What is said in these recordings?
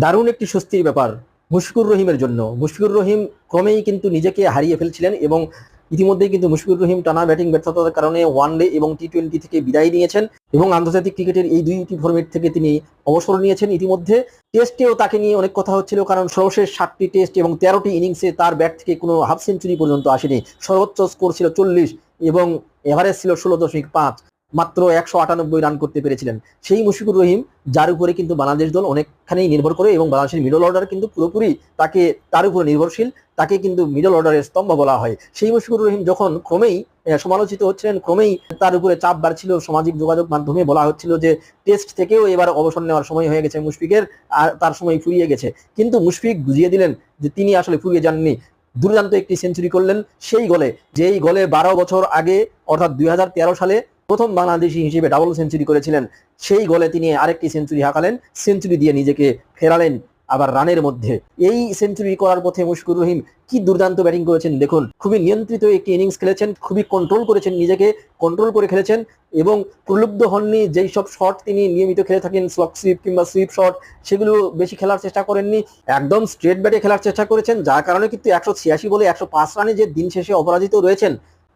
দারুণ একটি স্বস্তির ব্যাপার মুশফিকুর রহিমের জন্য। মুশফিকুর রহিম ক্রমেই কিন্তু নিজেকে হারিয়ে ফেলছিলেন এবং ইতিমধ্যেই কিন্তু মুশফিকুর রহিম টানা ব্যাটিং ব্যর্থতার কারণে ওয়ানডে এবং টি টোয়েন্টি থেকে বিদায় নিয়েছেন এবং আন্তর্জাতিক ক্রিকেটের এই দুইটি ফর্মেট থেকে তিনি অবসর নিয়েছেন ইতিমধ্যে। টেস্টেও তাকে নিয়ে অনেক কথা হচ্ছিল, কারণ সর্বশেষ সাতটি টেস্ট এবং তেরোটি ইনিংসে তার ব্যাট থেকে কোনো হাফ সেঞ্চুরি পর্যন্ত আসেনি। সর্বোচ্চ স্কোর ছিল চল্লিশ এবং এভারেজ ছিল ষোলো দশমিক পাঁচ। মাত্র একশো আটানব্বই রান করতে পেরেছিলেন। সেই মুশফিকুর রহিম, যার উপরে কিন্তু বাংলাদেশ দল অনেকখানি নির্ভর করে এবং বাংলাদেশের মিডল অর্ডার কিন্তু পুরোপুরি তাকে, তার উপরে নির্ভরশীল, তাকে কিন্তু মিডল অর্ডারের স্তম্ভ বলা হয়। সেই মুশফিকুর রহিম যখন ক্রমেই সমালোচিত হচ্ছিলেন, ক্রমেই তার উপরে চাপ বাড়ছিল সামাজিক যোগাযোগ মাধ্যমে, বলা হচ্ছিল যে টেস্ট থেকেও এবার অবসর নেওয়ার সময় হয়ে গেছে মুশফিকের, আর তার সময় ফুরিয়ে গেছে। কিন্তু মুশফিক বুঝিয়ে দিলেন যে তিনি আসলে ফুরিয়ে যাননি। দুর্দান্ত একটি সেঞ্চুরি করলেন সেই গলে। যেই গলে বারো বছর আগে, অর্থাৎ দুই হাজার তেরো সালে প্রথম বাংলাদেশি হিসেবে ডাবল সেঞ্চুরি করেছিলেন। সেই গলে তিনি আরেকটি সেঞ্চুরি হাঁকালেন সেঞ্চুরি দিয়ে নিজেকে ফেরালেন আবার রানের মধ্যে। এই সেঞ্চুরি করার পথে মুশকুর রহিম কি দুর্দান্ত ব্যাটিং করেছেন দেখুন। খুবই নিয়ন্ত্রিত একটি ইনিংস খেলেছেন, খুবই কন্ট্রোল করেছেন নিজেকে কন্ট্রোল করে খেলেছেন এবং প্রলুব্ধ হননি যেই সব শট তিনি নিয়মিত খেলে থাকেন স্লক সুইপ কিংবা সুইপ শট সেগুলো বেশি খেলার চেষ্টা করেননি, একদম স্ট্রেট ব্যাটে খেলার চেষ্টা করেছেন, যার কারণে কিন্তু একশো ছিয়াশি বলে একশো পাঁচ রানে যে দিন শেষে অপরাজিত রয়েছেন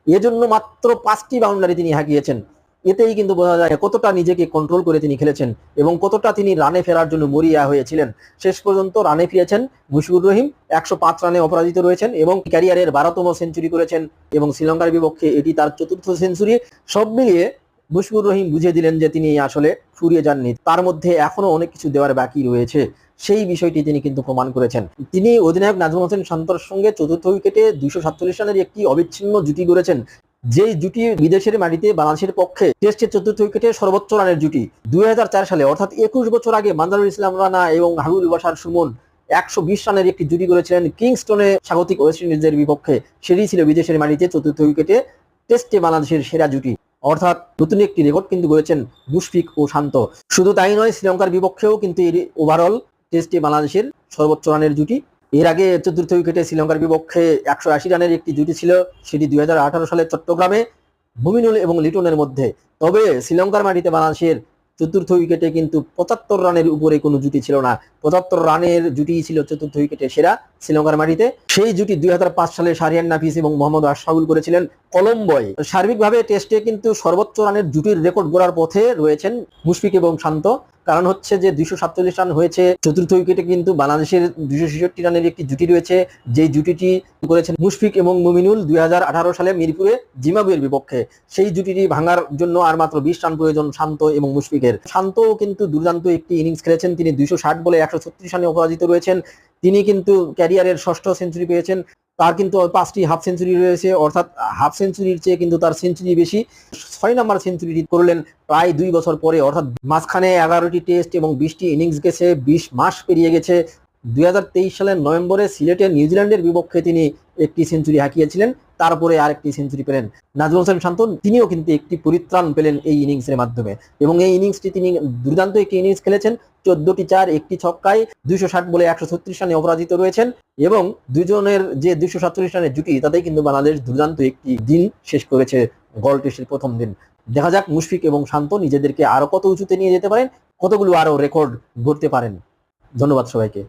এজন্য মাত্র পাঁচটি বাউন্ডারি তিনি হাঁকিয়েছেন। এতেই কিন্তু বোঝা যায় কতটা নিজেকে কন্ট্রোল করে তিনি খেলেছেন এবং কতটা তিনি রানে ফেরার জন্য মরিয়া হয়েছিলেন। শেষ পর্যন্ত রানে ফিরেছেন মুশফিকুর রহিম, একশো পাঁচ রানে অপরাজিত রয়েছেন এবং ক্যারিয়ারের বারোতম সেঞ্চুরি করেছেন এবং শ্রীলঙ্কার বিপক্ষে এটি তার চতুর্থ সেঞ্চুরি সব মিলিয়ে মুশফিকুর রহিম বুঝিয়ে দিলেন যে তিনি আসলে ফুরিয়ে যাননি। তার মধ্যে এখনও অনেক কিছু দেওয়ার বাকি রয়েছে। সেই বিষয়টি তিনি কিন্তু প্রমাণ করেছেন। তিনি অধিনায়ক নাজমুল হোসেন শান্তর সঙ্গে চতুর্থ উইকেটে দুইশো সাতচল্লিশ রানের একটি অবিচ্ছিন্ন জুটি গড়েছেন। যেই জুটি বিদেশের মাটিতে বাংলাদেশের পক্ষে টেস্টের চতুর্থ উইকেটে সর্বোচ্চ রানের জুটি। দুই হাজার চার সালে, অর্থাৎ একুশ বছর আগে মানজারুল ইসলাম রানা এবং হাবিবুল বাসার সুমন একশো বিশ রানের একটি জুটি করেছিলেন কিংস্টনে স্বাগতিক ওয়েস্ট ইন্ডিজের বিপক্ষে। সেটি ছিল বিদেশের মাটিতে চতুর্থ উইকেটে টেস্টে বাংলাদেশের সেরা জুটি। অর্থাৎ নতুন একটি রেকর্ড কিন্তু করেছেন মুশফিক ও শান্ত। শুধু তাই নয়, শ্রীলঙ্কার বিপক্ষেও কিন্তু এর ওভারঅল টেস্টে বাংলাদেশের সর্বোচ্চ রানের জুটি। এর আগে চতুর্থ উইকেটে শ্রীলঙ্কার বিপক্ষে একশো আশি রানের একটি জুটি ছিল, সেটি দুই হাজার আঠারো সালে চট্টগ্রামে মুমিনুল এবং লিটনের মধ্যে। তবে শ্রীলঙ্কার মাটিতে বাংলাদেশের চতুর্থ উইকেটে কিন্তু পঁচাত্তর রানের উপরে কোনো জুটি ছিল না। পঁচাত্তর রানের জুটি ছিল চতুর্থ উইকেটে সেরা শ্রীলঙ্কার মাটিতে। সেই জুটি দুই হাজার পাঁচ সালে সারিয়ান নাফিস এবং মোহাম্মদ আশরাফুল করেছিলেন কলম্বোয়। সার্বিকভাবে টেস্টে কিন্তু সর্বোচ্চ রানের জুটির রেকর্ড গড়ার পথে রয়েছেন মুশফিক এবং শান্ত। কারণ হচ্ছে যে দুইশো সাতচল্লিশ রান হয়েছে, চতুর্থ উইকেটে কিন্তু বাংলাদেশের দুইশো ছেষট্টি রানের একটি জুটি রয়েছে। যেই জুটিটি করেছেন মুশফিক এবং মুমিনুল দুই হাজার আঠারো সালে মিরপুরে জিম্বাবুয়ের বিপক্ষে। সেই জুটিটি ভাঙার জন্য আর মাত্র বিশ রান প্রয়োজন শান্ত এবং মুশফিকের। শান্তও কিন্তু দুর্দান্ত একটি ইনিংস খেলেছেন। তিনি দুইশো ষাট বলে একশো ছত্রিশ রানে অপরাজিত রয়েছেন। তিনি কিন্তু ক্যারিয়ারের ষষ্ঠ সেঞ্চুরি পেয়েছেন। তার কিন্তু পাঁচটি হাফ সেঞ্চুরি রয়েছে, অর্থাৎ হাফ সেঞ্চুরির চেয়ে কিন্তু তার সেঞ্চুরি বেশি। ছয় নাম্বার সেঞ্চুরি করলেন প্রায় দুই বছর পরে, অর্থাৎ মাঝখানে এগারোটি টেস্ট এবং বিশটি ইনিংস গেছে, বিশ মাস পেরিয়ে গেছে। দুই হাজার তেইশ সালের নভেম্বরে সিলেটের নিউজিল্যান্ডের বিপক্ষে তিনি একটি সেঞ্চুরি হাঁকিয়েছিলেন। তারপরে আরেকটি সেঞ্চুরি পেলেন নাজমুল হোসেন শান্ত তিনিও কিন্তু একটি পরিত্রাণ পেলেন এই ইনিংসের মাধ্যমে। এবং এই ইনিংসটি তিনি দুর্দান্ত একটি ইনিংস খেলেছেন। চোদ্দটি চার, একটি ছক্কায় দুইশো ষাট বলে একশো ছত্রিশ রানে অপরাজিত রয়েছেন। এবং দুজনের যে দুইশো সাতচল্লিশ রানের জুটি, তাতেই কিন্তু বাংলাদেশ দুর্দান্ত একটি দিন শেষ করেছে গল টেস্টের প্রথম দিন। দেখা যাক মুশফিক এবং শান্ত নিজেদেরকে আরও কত উঁচুতে নিয়ে যেতে পারেন, কতগুলো আরও রেকর্ড গড়তে পারেন। ধন্যবাদ সবাইকে।